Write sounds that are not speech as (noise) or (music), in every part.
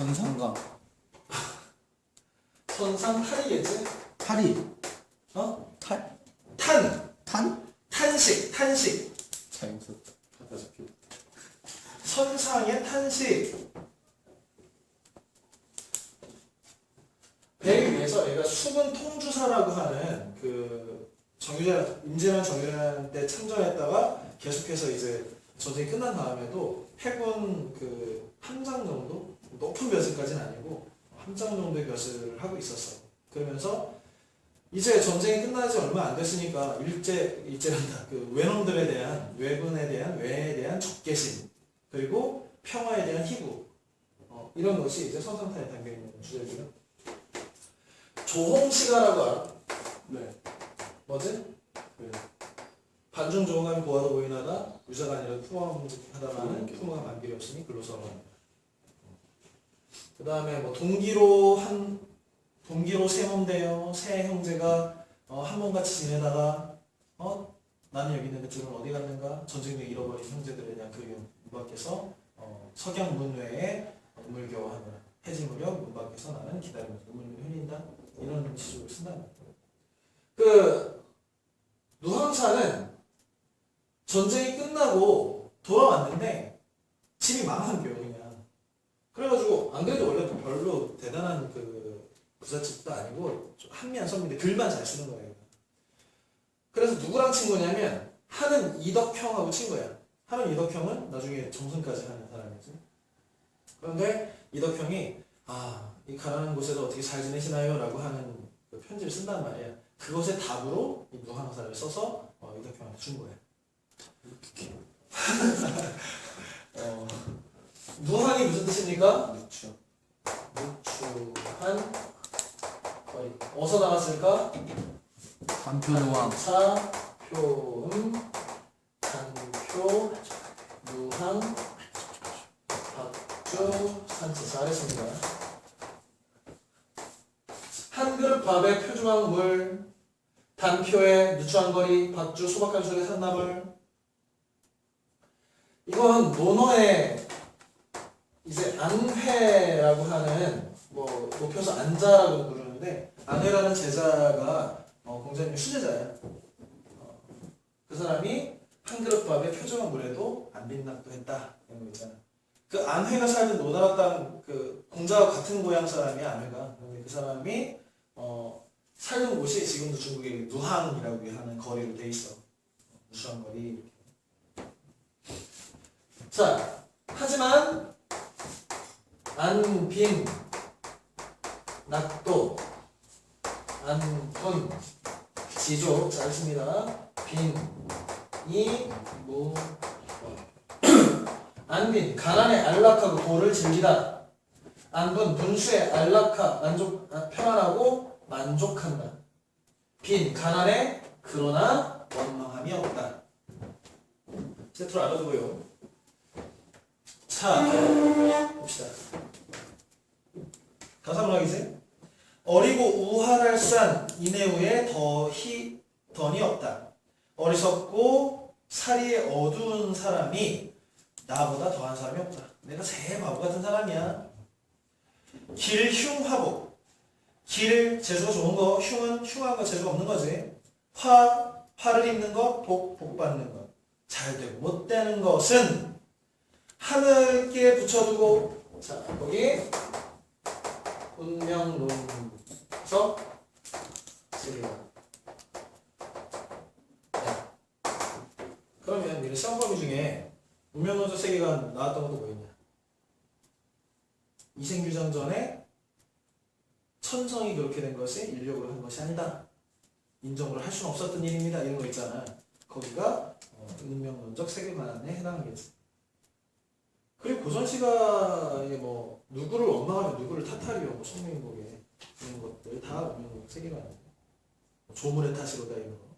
전상강 선상 탈이겠지? 탈이 어? 탈? 탄! 탄? 탄식! 탄식! 자연스럽다 갖다 적혀. 선상의 탄식. 배에 의해서 얘가 수분 통주사라고 하는 그 정유재 임진왜란 정유재란 때 참전했다가 계속해서 이제 전쟁이 끝난 다음에도 해군 그 함장 정도 높은 벼슬까지는 아니고 함장 정도의 벼슬을 하고 있었어. 그러면서 이제 전쟁이 끝나지 얼마 안 됐으니까 일제 일제란다. 그 외놈들에 대한 외군에 대한 외에 대한 적개심. 그리고 평화에 대한 희구. 어, 이런 것이 이제 선상탄에 담겨 있는 주제고요. 조홍시가라고 알아? 네. 뭐지? 그 반중 조홍하면 보아도 보이나다? 유자가 아니라 풍화는 풍화가 만길이 없으니 글로서로 그 다음에 뭐 동기로 한 동기로 세몸되어 세 형제가 어, 한 몸같이 지내다가 어? 나는 여기 있는데 둘은 어디 갔는가? 전쟁 중에 잃어버린 형제들에 대한 그리움 문 밖에서 어, 석양 문외에 우물교환을 해질 무렵 문 밖에서 나는 기다리면서 눈물을 흘린다. 이런 쓴단 말이에요. 그 누항사는 전쟁이 끝나고 돌아왔는데 집이 망한 거예요 그냥. 그래가지고 안 그래도 원래 별로 대단한 그 부잣집도 아니고 좀 한미한 선비인데 글만 잘 쓰는 거예요 그래서 누구랑 친구냐면 하는 이덕형하고 친구야 하는 이덕형은 나중에 정승까지 하는 사람이지 그런데 이덕형이 아 이 가난한 곳에서 어떻게 잘 지내시나요? 라고 하는 그 편지를 쓴단 말이야 그것의 답으로 이 누항사를 써서 어, 이덕형한테 준 거야 (laughs) 어, 누항이 무슨 뜻입니까? 누추 누추한 거리 어디서 나왔을까? 반표노왕 차, 표음, 단표, 누항, 박주, 산치 잘했습니다. 한 그릇 밥에 표주왕 물, 단표에 누추한 거리, 박주, 소박한 속에 산나물. 이건 논어의 이제 안회라고 하는 뭐 높여서 안자라고 부르는데 안회라는 제자가 어, 공자님의 수제자야. 어, 그 사람이 한 그릇 밥에 표정한 물에도 안 빈납도 했다. 이런 거 있잖아. 그 안회가 살던 노다라 땅그 공자와 같은 고향 사람이야 안회가. 그 사람이 어, 살던 곳이 지금도 중국의 누항이라고 하는 거리로 돼 있어. 누수한 거리. 이렇게. 자, 하지만 안빈 낙도 안분 지조 잘했습니다. 빈 이 무 안빈 가난에 안락하고 도를 즐기다. 안분 분수에 안락하 만족 아, 편안하고 만족한다. 빈 가난에 그러나 원망함이 없다. 세트로 알아두고요. 자 봅시다. 가사문학이지? 어리고 우활할 산 이내후에 더히 던이 없다. 어리석고 사리에 어두운 사람이 나보다 더한 사람이 없다. 내가 제일 바보 같은 사람이야. 길흉화복. 길 재주가 좋은 거, 흉은 흉한 거 재주가 없는 거지. 화 화를 입는 것, 복 복 받는 것. 잘 되고 못 되는 것은 하늘께 붙여두고 자 거기 운명론 서 세계관. 네. 그러면 우리 시험 범위 중에 운명론서 세계관 나왔던 것도 뭐 있냐? 이생규전 전에 천성이 그렇게 된 것이 인력으로 한 것이 아니다. 인정을 할 수는 없었던 일입니다. 이런 거 있잖아. 거기가 어, 운명론적 세계관에 해당하겠지. 그리고 고전 시가 이게 뭐 누구를 원망하면 누구를 탓하리요 뭐 성명복에 이런 것들 다 운명론 세계관이에요. 조물의 탓이로다 이런 거.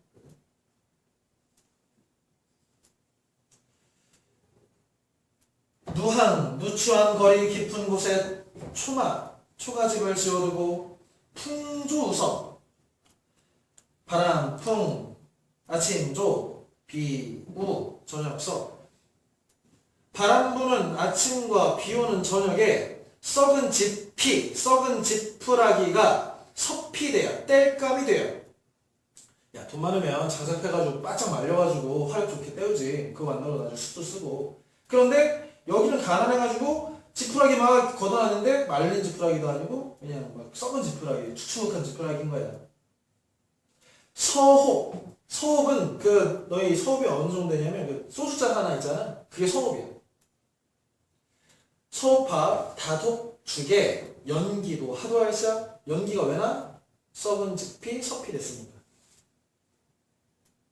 누한 누추한 거리 깊은 곳에 초마 초가집을 지어두고 풍조우석 바람 풍 아침 조 비 우 저녁석 바람 부는 아침과 비 오는 저녁에 썩은 지피, 썩은 지푸라기가 서피돼요. 땔감이 돼요. 야, 돈 많으면 장작해가지고 바짝 말려가지고 화력 좋게 때우지. 그거 만들어 나중에 숯도 쓰고. 그런데 여기는 가난해가지고 지푸라기 막 걷어놨는데 말린 지푸라기도 아니고 그냥 막 썩은 지푸라기, 축축한 지푸라기인 거야. 서홉. 서홉은 그 너희 서홉이 어느 정도 되냐면 그 소주잔 하나 있잖아. 그게 서홉이야. 서홉밥, 다독, 죽에, 연기도 하도 할사 연기가 왜 나? 썩은 지피, 서피 됐으니까.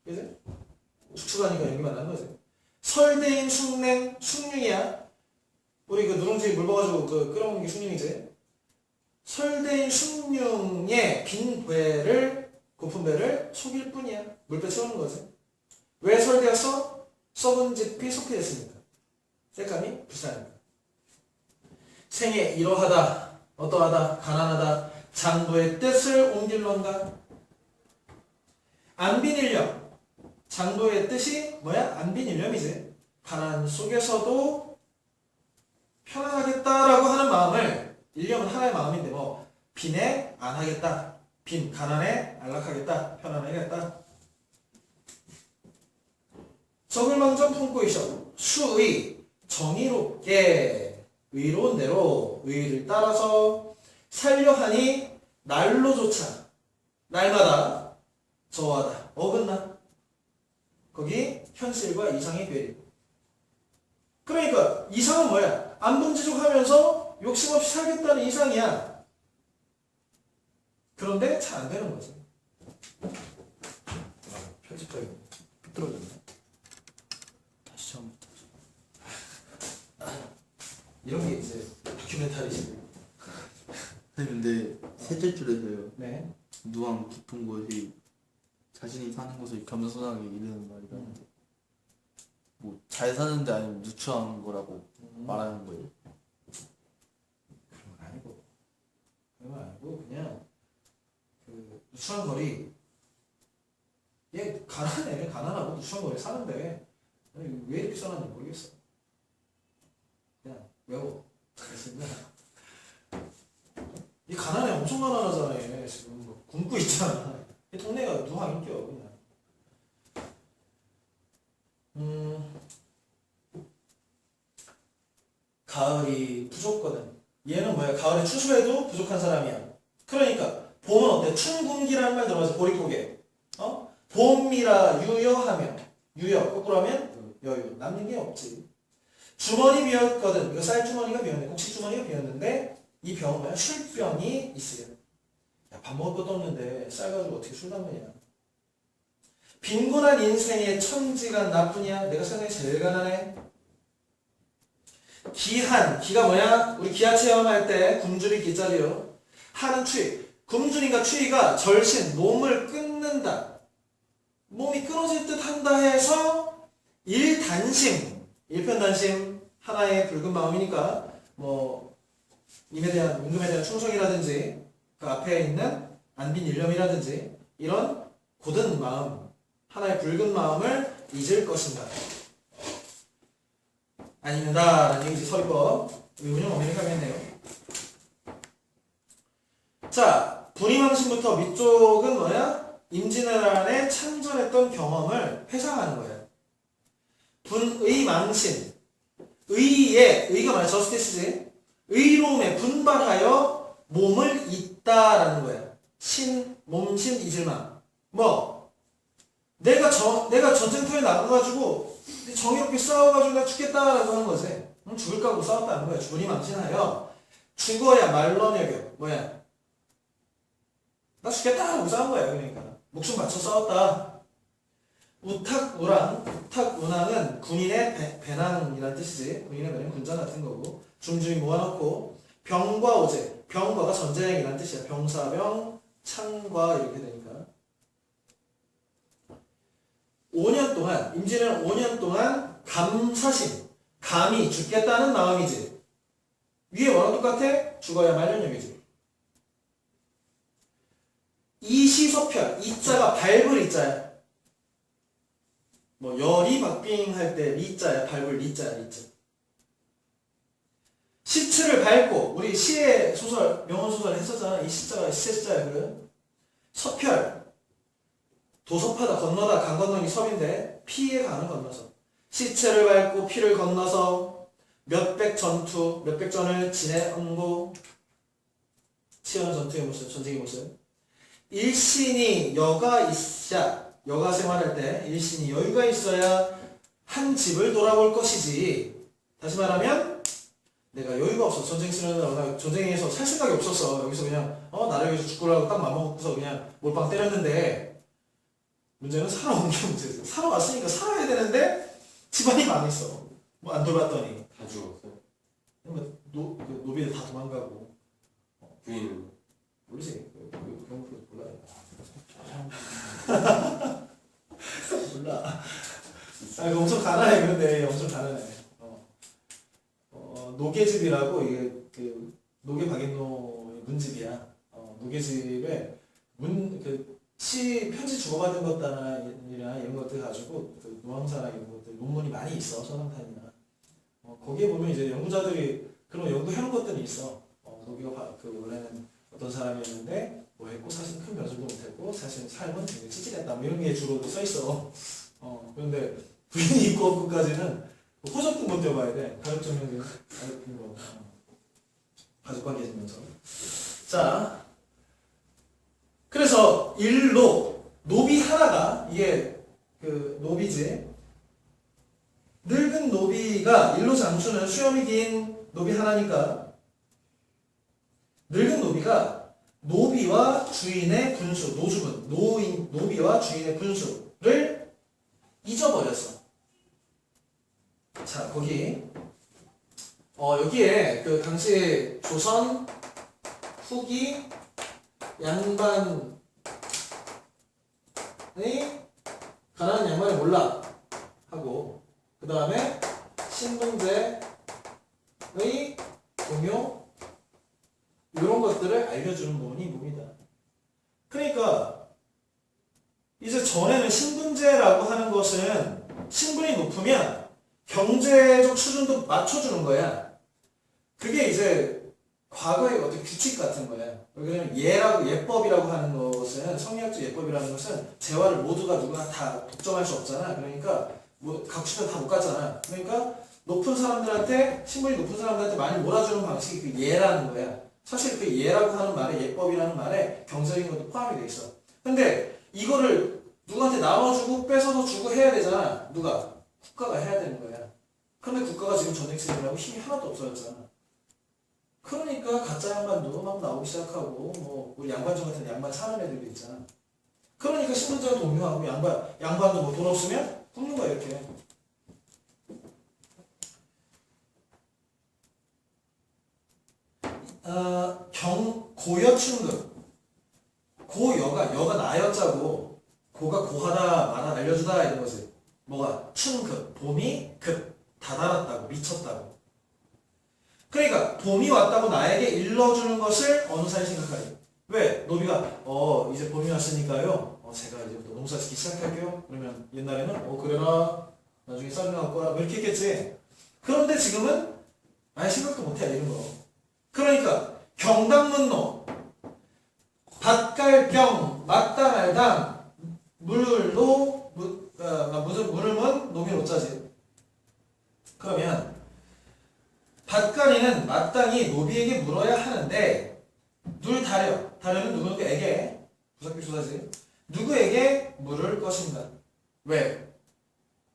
그지? 축축하니까 연기만 나는 거지. 설대인 숭냉, 숭늉이야. 우리 그 누룽지 물 부어가지고 그 끓여먹는 게 숭늉이지. 설대인 숭늉의 빈 배를 고픈 배를 속일 뿐이야. 물배 채우는 거지. 왜 설대였어? 썩은 지피 속피 됐으니까. 색감이 불쌍하니까. 생에 이러하다, 어떠하다, 가난하다, 장부의 뜻을 옮길런가? 안빈일념. 장부의 뜻이 뭐야? 안빈일념이지. 가난 속에서도 편안하겠다라고 하는 마음을 일념은 하나의 마음인데 뭐 빈에 안 하겠다. 빈 가난에 안락하겠다. 편안하겠다. 적을망정 품고 있어. 수의 정의롭게 의로운 대로 의를 따라서 살려 하니 날로조차 날마다 저하다 어긋나? 거기 현실과 이상의 괴리. 그러니까 이상은 뭐야? 안분지족하면서 욕심 없이 살겠다는 이상이야. 그런데 잘 안 되는 거지. 편집자기 삐뚤어졌네. 다시 처음부터. 이런 게 이제 다큐멘터리지. (laughs) 선생님 근데 셋째 줄에서요. 네. 누왕 깊은 곳이 자신이 사는 곳을 겸손하게 이르는 말이라는데 뭐잘 사는데 아니면 누추한 거라고 말하는 거예요. 그런 건 아니고. 그런 건 아니고 그냥 그 누추한 거리. 얘 가난해. 가난하고 누추한 거리 사는데. 왜 이렇게 써놨는지 모르겠어 외워 알겠습니다 이 가난해 엄청 가난하잖아 얘 지금 뭐 굶고 있잖아 이 동네가 누가 인기야 그냥 음 가을이 부족거든 얘는 뭐야? 가을에 추수해도 부족한 사람이야. 그러니까 봄은 어때? 춘궁기라는 말 들어봐서 보릿고개. 어? 봄이라 유여하며 유여 거꾸로 하면 여유 남는 게 없지. 주머니 비었거든. 쌀 주머니가 비었네. 꼭지 주머니가 비었는데 이 병은 뭐야? 술병이 있으려. 야, 밥 먹을 것도 없는데 쌀 가지고 어떻게 술 담느냐. 빈곤한 인생의 천지가 나쁘냐? 내가 세상에 제일 가난해. 기한, 기가 뭐야? 우리 기하 체험할 때 굶주리 기자리요. 한은 추위. 굶주림과 추위가 절신, 몸을 끊는다. 몸이 끊어질 듯 한다 해서 일단심, 일편단심, 하나의 붉은 마음이니까 뭐 임에 대한 임금에 대한 충성이라든지 그 앞에 있는 안빈 일념이라든지 이런 고든 마음, 하나의 붉은 마음을 잊을 것인가. 아닙니다 라는 얘기지 서리법 의문형 어미를 가겠네요. 자 분임왕신부터 밑쪽은 뭐야? 임진왜란에 참전했던 경험을 회상하는 거예요. 분의망신 의의 의가 뭐야? 저스티스지 의로움에 분발하여 몸을 잇다라는 거예요. 신 몸신 잊을만 뭐 내가 저 내가 전쟁터에 나가가지고 정의롭게 싸워가지고 나 죽겠다라고 하는 거지. 응? 죽을 까고 싸웠다는 거야. 죽으니 망신하여 죽어야 말러녀교 뭐야? 나 죽겠다라고 싸운 거야. 그러니까 목숨 바쳐 싸웠다. 우탁우랑 우탁운항은 군인의 배, 배낭이라는 뜻이지. 군인의 배낭 군장 같은 거고 중중이 모아놓고 병과 오제 병과가 전쟁이라는 뜻이야. 병사병 창과 이렇게 되니까. 5년 동안 임진왜란 5년 동안 감사심 감히 죽겠다는 마음이지 위에 뭐랑 똑같아? 죽어야 말년역이지 이시소편 이자가 밟을 이자야 뭐 열이 박빙 할 때 리자야 밟을 리자야 리자. 시체를 밟고 우리 시의 소설 명언 소설 했었잖아. 이 시자가 시자야 그 서편 도섭하다 건너다 강 건너기 섭인데 피해 가는 건너서 시체를 밟고 피를 건너서 몇백 전투 몇백 전을 지내언고. 치열한 전투의 모습 전쟁의 모습. 일신이 여가 있야 여가 생활할 때 일신이 여유가 있어야 한 집을 돌아볼 것이지. 다시 말하면 내가 여유가 없어 전쟁 치르느라 나 전쟁에서 살 생각이 없었어 여기서 그냥 어 나를 위해서 죽으라고 딱 맘먹고서 그냥 몰빵 때렸는데 문제는 살아온 게 문제지 살아왔으니까 살아야 되는데 집안이 망했어. 뭐 안 돌봤더니. 다 죽었어요. 뭐 노, 그 노비들 다 도망가고. 부인은? 모르지. 그, 그, 그런 거 몰라요 몰라. 아 이거 엄청 가난해 그런데 엄청 가난해 어. 어, 노계집이라고 이게 그 노계 박인노의 문집이야. 어, 노계집에 문 그 시 편지 주고받은 것이나 이런 것들 가지고 그 노항사나 이런 것들 논문이 많이 있어 서당탄이나. 어, 거기에 보면 이제 연구자들이 그런 연구해놓은 것들이 있어. 어, 노계가 바- 그 원래는 어떤 사람이었는데 뭐 했고 사실 큰 변수도 못했고 사실 삶은 되게 찌질했다. 뭐 이런 게 주로 써 있어. 어, 그런데 부인이 있고 없고까지는 호적도 못 떼어봐야 돼. 가족 증명이 가족 뭐, 어, 가족 관계 증명서 자 그래서 일로 노비 하나가 이게 그 노비지. 늙은 노비가 일로 장수는 수염이 긴 노비 하나니까 늙은 노비가 노비와 주인의 분수 노주분 노인 노비와 주인의 분수를 잊어버렸어. 자 거기 어 여기에 그 당시 조선 후기 양반의 가난한 양반을 몰라 하고 그 다음에 신동제의 동요 이런 것들을 알려주는 부분이 뭡니다. 그러니까 이제 전에는 신분제라고 하는 것은 신분이 높으면 경제적 수준도 맞춰주는 거야. 그게 이제 과거의 어떤 규칙 같은 거야. 왜냐면 예라고 예법이라고 하는 것은 성리학적 예법이라는 것은 재화를 모두가 누구나 다 독점할 수 없잖아. 그러니까 뭐 각주도 다못 갔잖아. 그러니까 높은 사람들한테 신분이 높은 사람들한테 많이 몰아주는 방식이 그 예라는 거야. 사실 그 예라고 하는 말에 예법이라는 말에 경제적인 것도 포함이 돼 있어. 근데 이거를 누구한테 나눠주고 뺏어서 주고 해야 되잖아. 누가? 국가가 해야 되는 거야. 근데 국가가 지금 전쟁 치르느라고 힘이 하나도 없어졌잖아. 그러니까 가짜 양반도 막 나오기 시작하고 뭐 우리 양반종 같은 양반 사는 애들도 있잖아. 그러니까 신분제가 동요하고 양반 양반도 뭐 돈 없으면 굽는 거야 이렇게. 어, 경 고여충급 고여가 여가 나였자고. 고가 고하다 말아 알려주다 이런 거지. 뭐가? 충급 봄이 급. 다다랐다고 미쳤다고. 그러니까 봄이 왔다고 나에게 일러주는 것을 어느 사이 생각하니. 왜? 노비가 어 이제 봄이 왔으니까요. 어 제가 이제부터 농사 짓기 시작할게요. 그러면 옛날에는 어 그래라. 나중에 쌀이나 갖고 와라. 뭐 이렇게 했겠지. 그런데 지금은 아예 생각도 못해 이런 거 그러니까 경당문노 밭갈경 마땅알당 물로 무, 어, 무슨 물을 문 노미 노자지 그러면 밭갈이는 마땅히 노비에게 물어야 하는데 누를 다려 다려는 누구에게? 부사기 조사지. 누구에게 물을 것인가? 왜?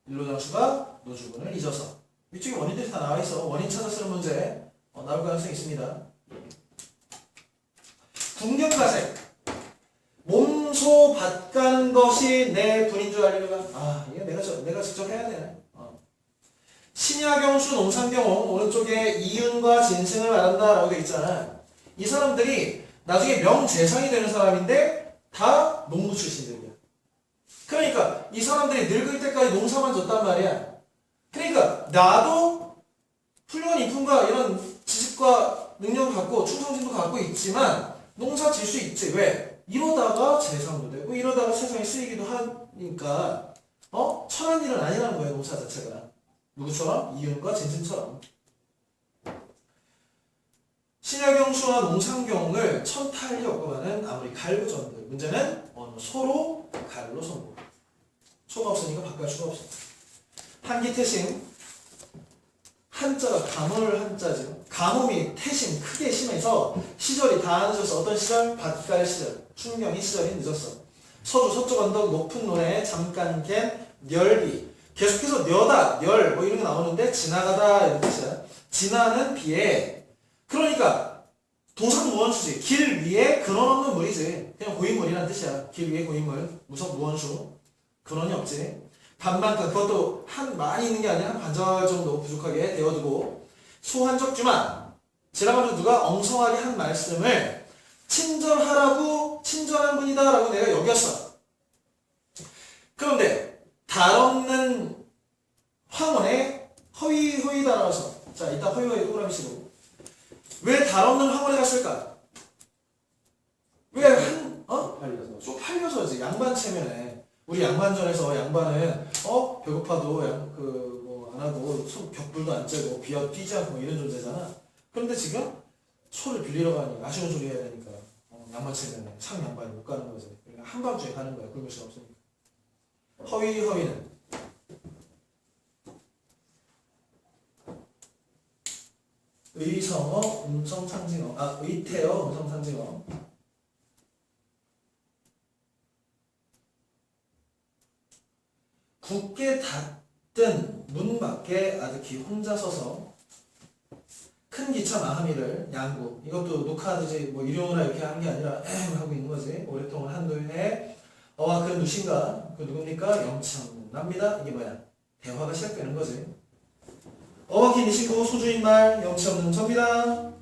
일로장수가 노주군을 잊어서. 이쪽에 원인들이 다 나와 있어. 원인 찾아 쓰는 문제 가능성이 있습니다. 궁경가색 몸소 밭가는 것이 내 분인 줄 알리는가? 아 이거 내가 저, 내가 직접 해야 되네. 어. 신야경수 농산경홍 오른쪽에 이윤과 진승을 말한다 라고 돼 있잖아. 이 사람들이 나중에 명재상이 되는 사람인데 다 농부 출신들이야. 그러니까 이 사람들이 늙을 때까지 농사만 졌단 말이야. 그러니까 나도 훌륭한 인품과 이런 지식과 능력을 갖고 충성심도 갖고 있지만 농사 질 수 있지. 왜? 이러다가 재상도 되고 이러다가 세상에 쓰이기도 하니까 어? 천한 일은 아니라는 거예요 농사 자체가. 누구처럼? 이윤과 진승처럼. 신약경수와 농상경을 천탈리 엮어가는 아무리 갈구전들. 문제는 어느 소로 갈로 선고 소가 없으니까 바꿀 수가 없어 한기 태심 한자가 가물 한자죠. 가뭄이 태심 크게 심해서 시절이 다 늦었어. 어떤 시절? 밭갈 시절. 춘경이 시절이 늦었어. 서주 서쪽 언덕 높은 논에 잠깐 갠 멸비. 계속해서 녀다 멸 뭐 이런 게 나오는데 지나가다 이런 뜻이야. 지나는 비에. 그러니까 도상 무원수지. 길 위에 근원 없는 물이지. 그냥 고인물이라는 뜻이야. 길 위에 고인물. 무석 무원수. 근원이 없지 반반간 그것도 한 많이 있는 게 아니라 한 반절 정도 부족하게 되어두고 소한적주만 지나가면서 누가 엉성하게 한 말씀을 친절하라고 친절한 분이다 라고 내가 여겼어. 그런데 달 없는 황혼에 허위 허위 달아서 자 이따 허위 허위 동그라미 치고 왜 달 없는 황혼에 갔을까? 왜 한 어? 팔려서. 쪽팔려서지. 양반 체면에 우리 양반전에서 양반은 어 배고파도 그 뭐 안 하고 손 격불도 안 째고 비어 뛰지 않고 뭐 이런 존재잖아. 그런데 지금 소를 빌리러 가니 아쉬운 소리 해야 되니까 어, 양반 체면에 상 양반이 못 가는 거지. 그러니까 한밤중에 가는 거야. 굶을 수 없으니까. 허위 허위는 의성어, 음성 상징어, 아 의태어, 음성 상징어. 굳게 닫든 문 밖에 아득히 혼자 서서 큰 기차 마하미를 양구 이것도 녹화하듯이 뭐 일용이나 이렇게 하는 게 아니라 엠 하고 있는 거지. 오랫동안 해 어와 그 누신가? 그 누굽니까? 영치없는납니다. 이게 뭐야? 대화가 시작되는 거지. 어와 긴 이시고 소주인 말 영치없는 접니다.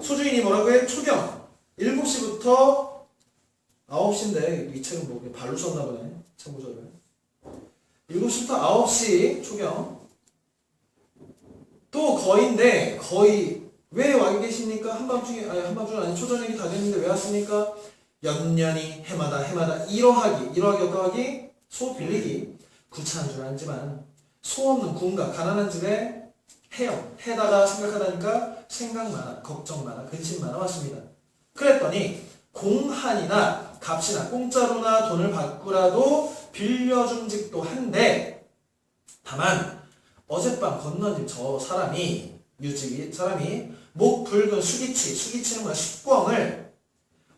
소주인이 뭐라고 해? 초경. 7시부터 9시인데 이 책은 뭐 발로 썼나 보네. 참고서를 7시부터 9시 초경 또 거인데 거의 왜 와 계십니까? 한밤중에 아니 한밤중은 아니 초저녁이 다 됐는데 왜 왔습니까? 연년이 해마다 해마다 이러하기 이러하기 어떠하기 소 빌리기 구차한 줄 알지만 소 없는 군가 가난한 집에 해영 해다가 생각하다니까 생각 많아 걱정 많아 근심 많아 왔습니다. 그랬더니 공한이나 값이나 공짜로나 돈을 받고라도 빌려준 집도 한데 다만 어젯밤 건너집 저 사람이 유직이 사람이 목 붉은 수기치 수기치는 뭐야 숙광을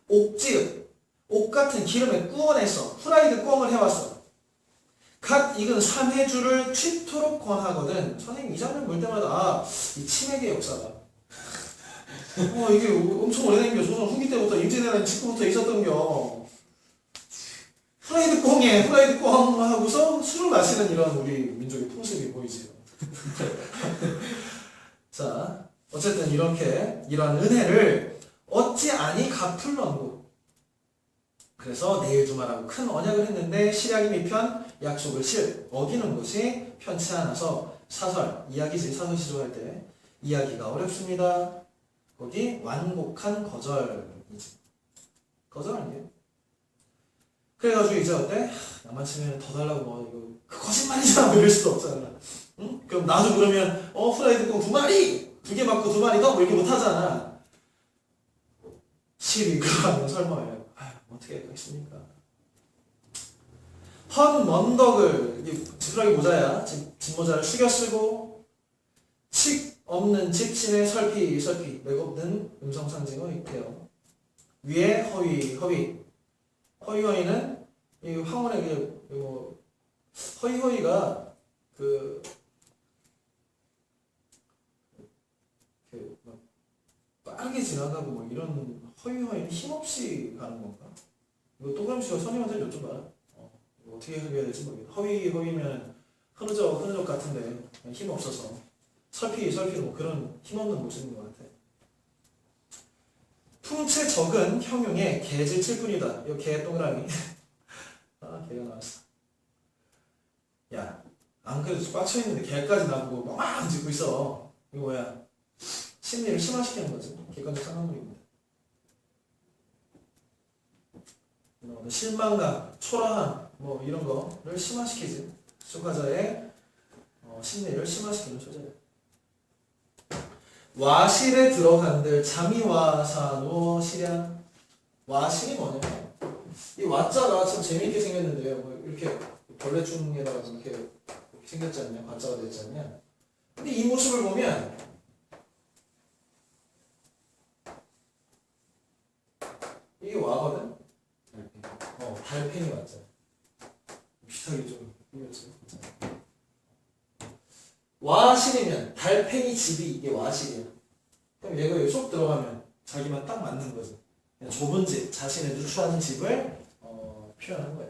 옥지읍 옥 같은 기름에 구워내서 후라이드 꿩을 해왔어. 갓 익은 삼해주를 취토록 권하거든. 선생님 이 장면 볼 때마다 아 이 치맥의 역사다. (laughs) 어 이게 엄청 오래된 게 조선 후기 때부터 임진왜란 직후부터 있었던 겨 후라이드 꿩에 후라이드 꿩 하고서 술을 마시는 이런 우리 민족의 풍습이 보이지요. (laughs) 자, 어쨌든 이렇게 이러한 은혜를 어찌 아니 갚을런고. 그래서 내일 주말하고 큰 언약을 했는데 실약이 미편 약속을 실 어기는 것이 편치 않아서 사설 이야기지 사설 시조할 때 이야기가 어렵습니다. 거기 완곡한 거절이지. 거절한 게. 그래가지고 이제 어때? 하, 나만 치면 더 달라고 뭐 이거 그 거짓말이잖아. 뭐 이럴 수도 없잖아. 응? 그럼 나도 그러면 어 프라이드 꽁두 마리! 두개 받고 두 마리 더 뭐 이렇게 못하잖아. 실이 그러면 설마 아휴 어떻게 하겠습니까? 헌 먼덕을 지푸라기 모자야. 집, 집 모자를 숙여 쓰고 칙 없는 집신의 설피 설피. 맥 없는 음성 상징어 있대요. 위에 허위 허위 허위허위는 이 황혼의 그, 뭐, 허위허위가 그, 빠르게 지나가고 뭐 이런 허위허위는 힘없이 가는 건가? 이거 또그람 씨가 선임한테 여쭤봐라. 어, 이거 어떻게 해결해야 될지 모르겠다. 허위, 허위면 흐느적, 흐느적 같은데 힘 없어서 설피, 설피로 뭐 그런 힘없는 모습인 것 같아. 풍채 적은 형용의 개질 칠 뿐이다. 이개 동그라미. (laughs) 아, 개가 나왔어. 야, 안 그래도 빡쳐있는데 개까지 나보고 막 짖고 있어. 이거 뭐야? 심리를 심화시키는 거지. 객관적 상관물입니다. 뭐 실망감, 초라함, 뭐 이런 거를 심화시키지. 수가자의 어, 심리를 심화시키는 소재다. 와실에 들어간들 잠이 와사 누워 실현 와실이 뭐냐면 이 와자가 참 재미있게 생겼는데요. 뭐 이렇게 벌레충에다가 이렇게 이렇게 생겼지 않냐? 과자가 되지 않냐? 근데 이 모습을 보면 이게 와거든? 어 달팽이 와자 비슷하게 좀 생겼지 와실이면 달팽이 집이 이게 와실이야. 그럼 얘가 여기 쏙 들어가면 자기만 딱 맞는. 그냥 좁은 집, 자신의 누추한 집을 어, 표현한 거야.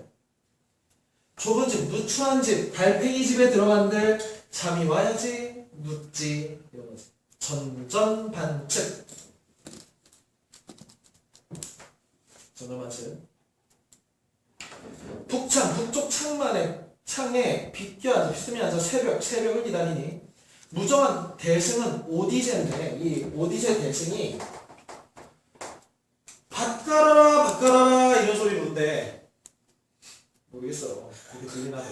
좁은 집, 누추한 집, 달팽이 집에 들어간들 잠이 와야지, 눕지 이런 거지. 전전반측. 전전반측. 북창, 북쪽 창만에 창에 비껴 비스듬히 앉아 새벽, 새벽을 기다리니. 무정한 대승은 오디제인데 이 오디제 대승이 밭가라라 밭가라라 이런 소리 부른대. 모르겠어. 그게 들리나 봐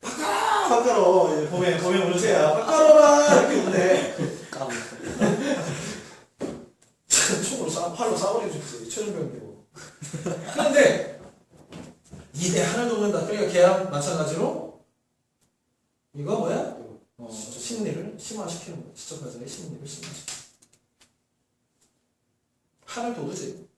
밭가라 밭가라 이제 봄에 봄에 오는 새야 밭가라라 이렇게 까고 (laughs) 총으로 쏴 팔로 쏴버리고 싶지 최종병 되고. 그런데 이대 하늘 돕는다 그러니까 걔랑 마찬가지로 이거 뭐야? 어, 심리를 심화시키는 거야. 지적가자의 심리를 심화시키는 거야. 하늘 도르지.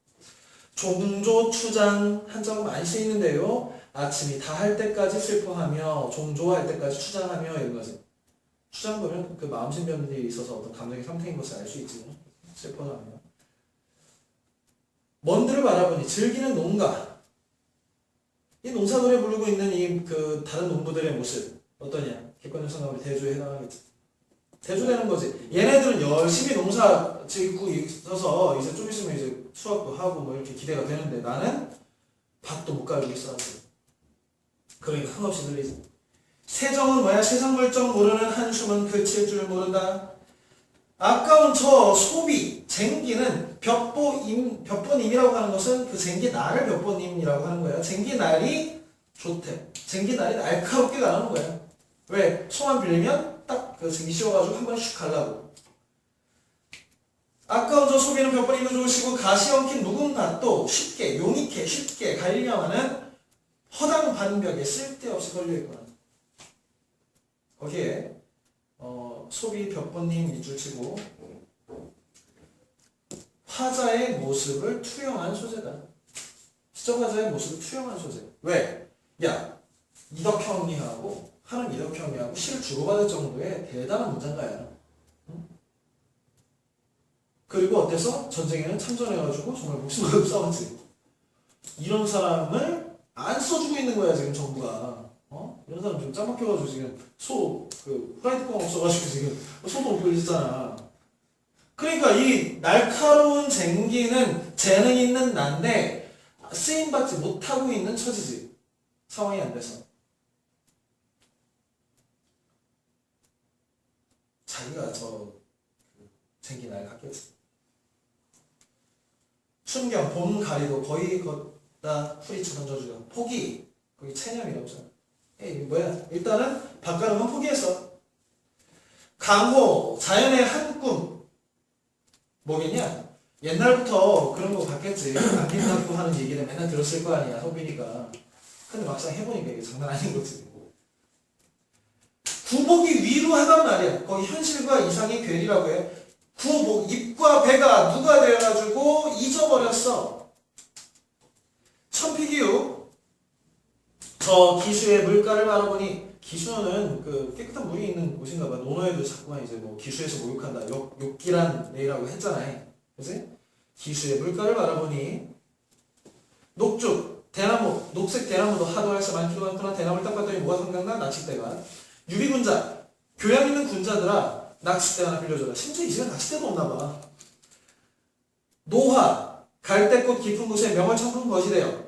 종조 추장 한자가 많이 쓰이는데요. 아침이 다 할 때까지 슬퍼하며 종조할 때까지 추장하며 이런 거지. 추장 보면 그 마음신변들이 있어서 어떤 감정의 상태인 것을 알 수 있지. 슬퍼하며. 먼들을 바라보니 즐기는 농가 이 농사 노래 부르고 있는 이 그 다른 농부들의 모습 어떠냐? 객관적 성감이 대조에 해당하겠지. 대조되는 거지. 얘네들은 열심히 농사 짓고 있어서 이제 좀 있으면 이제 수확도 하고 뭐 이렇게 기대가 되는데 나는 밭도 못 갈고 있어 그러니까 흥없이 들리지. 세정은 뭐야? 세상 물정 모르는 한숨은 그칠 줄 모른다 아까운 저 소비 쟁기는 벽보임 벽보님이라고 하는 것은 그 쟁기 날을 벽보님이라고 하는 거예요. 쟁기 날이 좋대. 쟁기 날이 날카롭게 가는 거야. 왜? 소만 빌리면 딱 그 쟁기 씌워가지고 한 번에 슉 가려고. 아까운 저 소비는 벽보님도 좋으시고 가시 엉킨 누군가도 쉽게 용익해 쉽게 갈려하는 허당 반벽에 쓸데없이 걸려있거나 거기에 어, 소비 벽보님 밑줄 치고 화자의 모습을 투영한 소재다. 시적화자의 모습을 투영한 소재. 왜? 야 이덕형이하고 하는 이덕형이하고 시를 주고받을 정도의 대단한 문장가야. 응? 그리고 어때서 전쟁에는 참전해가지고 정말 목숨 걸고 (laughs) 싸웠지. 이런 사람을 안 써주고 있는 거야 지금 정부가. 어? 이런 사람 지금 짜막혀가지고 지금 소, 그, 후라이드 꽝 없어가지고 지금 소도 못 걸리잖아. 그러니까 이 날카로운 쟁기는 재능 있는 난데 쓰임받지 못하고 있는 처지지. 상황이 안 돼서. 자기가 저, 그, 쟁기 날 갖겠지. 춘경, 봄 가리도 거의 걷다 후리처럼 져주려. 포기, 거기 체념이라고 잖아 에이, 뭐야? 일단은 밥가름은 포기했어. 강호, 자연의 한 꿈. 뭐겠냐? 옛날부터 그런 거 봤겠지. 안긴다고 하는 얘기를 맨날 들었을 거 아니야, 소비니까. 근데 막상 해보니까 이게 장난 아닌 거지. 구복이 위로 하단 말이야. 거기 현실과 이상의 괴리라고 해. 구복, 입과 배가 누가 되어가지고 잊어버렸어. 천피기육, 저 기수의 물가를 바라보니 기수는 그 깨끗한 물이 있는 곳인가 봐. 논어에도 자꾸만 이제 뭐 기수에서 목욕한다. 욕, 욕기란 내라고 했잖아요. 그지? 기수의 물가를 바라보니 녹죽, 대나무, 녹색 대나무도 하도 할수 많기도 많구나. 대나무를 딱 봤더니 뭐가 생각나? 낚싯대가. 유비군자, 교양 있는 군자들아 낚싯대 하나 빌려줘라. 심지어 이 집에 낚싯대도 없나 봐. 노화, 갈대꽃 깊은 곳에 명월 청풍 거시되어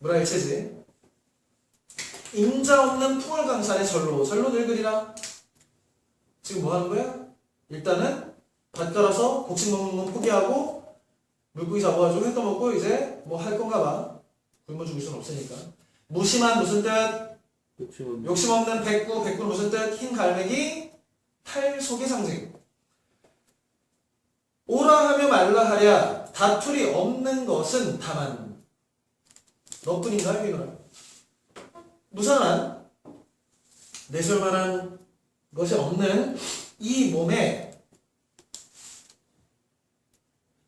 물화일체지. 임자 없는 풍월 강산의 절로. 절로 늙으리라. 지금 뭐 하는 거야? 일단은 밭 갈아서 곡식 먹는 건 포기하고 물고기 잡아가지고 회 떠먹고 이제 뭐 할 건가 봐. 굶어 죽을 순 없으니까. 무심한 무슨 뜻? 욕심은 욕심 없는 백구 백구는 무슨 뜻? 흰 갈매기 탈 속의 상징. 오라 하며 말라 하랴. 다툴이 없는 것은 다만. 너뿐인가 이거라 무상한 내줄 만한 것이 없는 이 몸에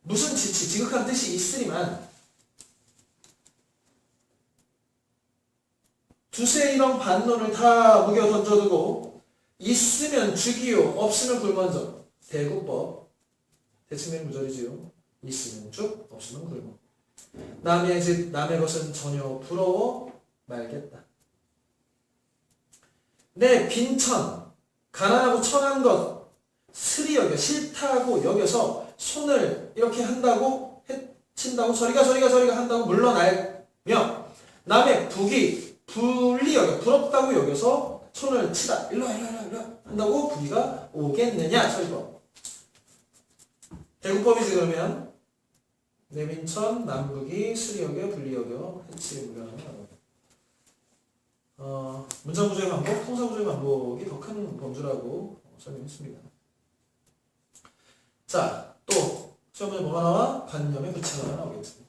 무슨 지치 지극한 뜻이 있으리만 두세 이런 반론을 다 무겨 던져두고 있으면 죽이요 없으면 굶어져. 대구법 대칭된 구절이지요. 있으면 죽 없으면 굶어. 남의 집 남의 것은 전혀 부러워 말겠다 내 빈천 가난하고 천한 것 스리 여겨 싫다고 여겨서 손을 이렇게 한다고 해친다고 저리가 저리가 저리가 한다고 물러날며 남의 북이 불리 여겨 부럽다고 여겨서 손을 치다 일로와 일로와 일로와, 한다고 부기가 오겠느냐? 설법 대구법이지 그러면 내빈천 남북이 스리 여겨 불리 여겨 해치 물러나는 어, 문장구조의 반복, 통사구조의 반복이 더 큰 범주라고 설명했습니다. 자, 또 시험 문제 뭐가 나와? 관념의 부채가 나오겠지.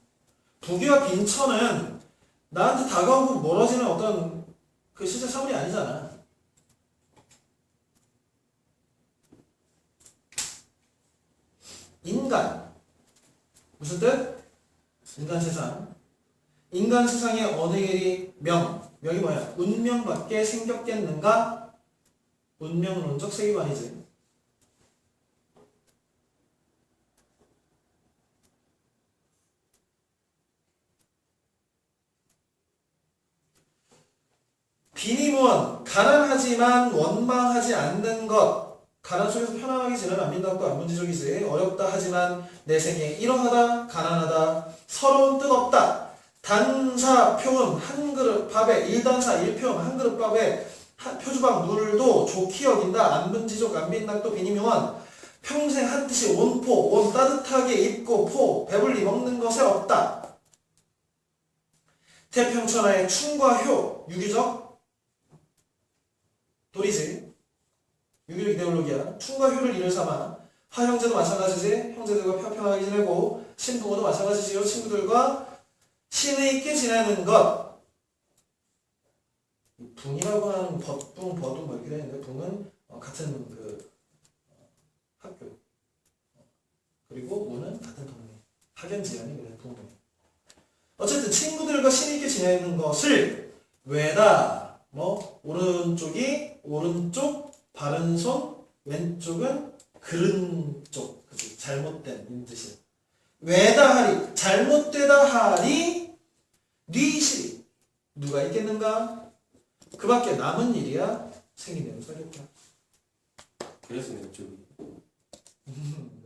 부기와 빈천은 나한테 다가오고 멀어지는 어떤 그 실제 사물이 아니잖아. 인간 무슨 뜻? 인간 세상. 인간 세상에 어느 일이 명, 명이 뭐야? 운명밖에 생겼겠는가? 운명론적 세계관이지. 비니무원 가난하지만 원망하지 않는 것 가난 속에서 편안하게 지내는 안민답고 안문지적이지 어렵다 하지만 내 생에 이러하다 가난하다 서러운 뜻 없다 단사 표음 한 그릇 밥에 일단사 일표음 한 그릇 밥에 한 표주박 물도 좋게 여긴다. 안문지족 안민답도 비니무원 평생 한 뜻이 온포 온 따뜻하게 입고 포 배불리 먹는 것에 없다. 태평천하의 충과 효 유기적? 도리지. 유기적 이데올로기야. 충과 효를 이를 삼아 하형제도 마찬가지지. 형제들과 평평하게 지내고 친부모도 마찬가지지요. 친구들과 신의 있게 지내는 것. 이 붕이라고 하는 벗 붕 버둥 뭐 이렇게 되는데 붕은 어, 같은 그 어, 학교. 어, 그리고 우는 같은 동네. 학연 지연이 그래 붕 어쨌든 친구들과 신의 있게 지내는 것을 왜다 뭐 오른쪽이 오른쪽 바른 손 왼쪽은 그른 쪽. 그치? 잘못된 이 뜻이야 왜다 하리 잘못되다 하리 니시 누가 있겠는가? 그 밖에 남은 일이야? 생기는 소리다 그래서 왼쪽이 음,